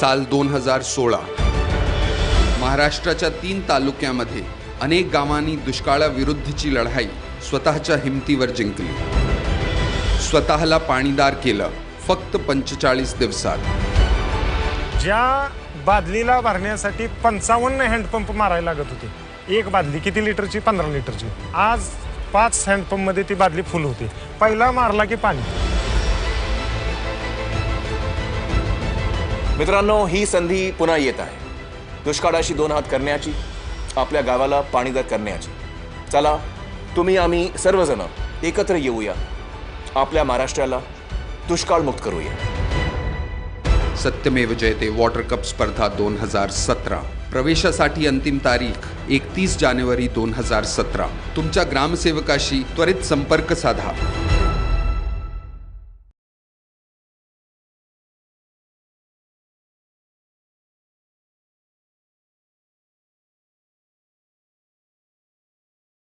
साल दोन हजार सोळा. महाराष्ट्राच्या तीन तालुक्यामध्ये अनेक गावांनी दुष्काळाविरुद्धची लढाई स्वतःच्या हिमतीवर जिंकली. स्वतःला पाणीदार केलं फक्त पंचेचाळीस दिवसात. ज्या बादलीला भरण्यासाठी पंचावन्न हँडपंप मारायला लागत होते. एक बादली किती लिटरची? पंधरा लिटरची. आज पाच हँडपंपमध्ये ती बादली फुल होते. पहिला मारला की पाणी. मित्रांनो ही संधी पुन्हा येत आहे. दुष्काळाशी दोन हात करण्याची आपल्या गावाला पाणीदार करण्याची. चला तुम्ही आम्ही सर्वजण एकत्र येऊया. आपल्या महाराष्ट्राला दुष्काळमुक्त करूया. सत्यमेव जयते. वॉटर कप स्पर्धा दोन हजार सतरा. प्रवेशासाठी अंतिम तारीख एकतीस जानेवारी दोन हजार सतरा. तुमच्या ग्रामसेवकाशी त्वरित संपर्क साधा.